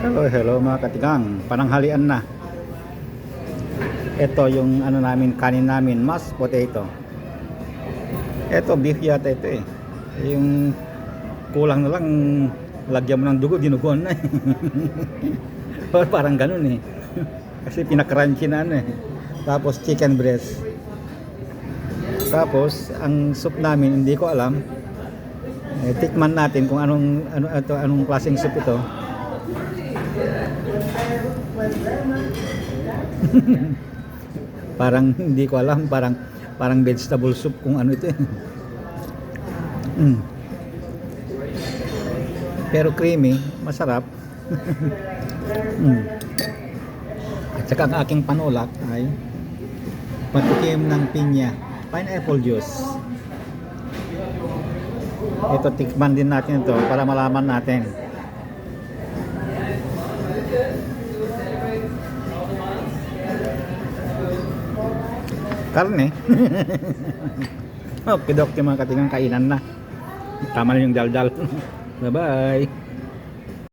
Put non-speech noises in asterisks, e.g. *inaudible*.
Hello, hello mga katigang. Pananghalian na. Ito yung ano namin, kanin namin, mashed potato. Ito, beef yata ito eh. Yung kulang na lang, lagyan mo ng dugo, dinuguan na eh. *laughs* Parang ganun eh. *laughs* Kasi pinakrunchy na ano eh. Tapos chicken breast. Tapos, ang soup namin, hindi ko alam. Eh, tikman natin kung anong ano ito, anong klaseng soup ito. *laughs* parang hindi ko alam, parang parang vegetable soup kung ano ito. eh. Mm. Pero creamy, masarap. *laughs* mm. At saka ang aking panulak ay patikim ng pinya, pineapple juice. Ito, tikman din natin ito para malaman natin. Karne. *laughs* okay, dok, yung mga katingang kainan na. Tama na yung daldal. *laughs* Bye-bye.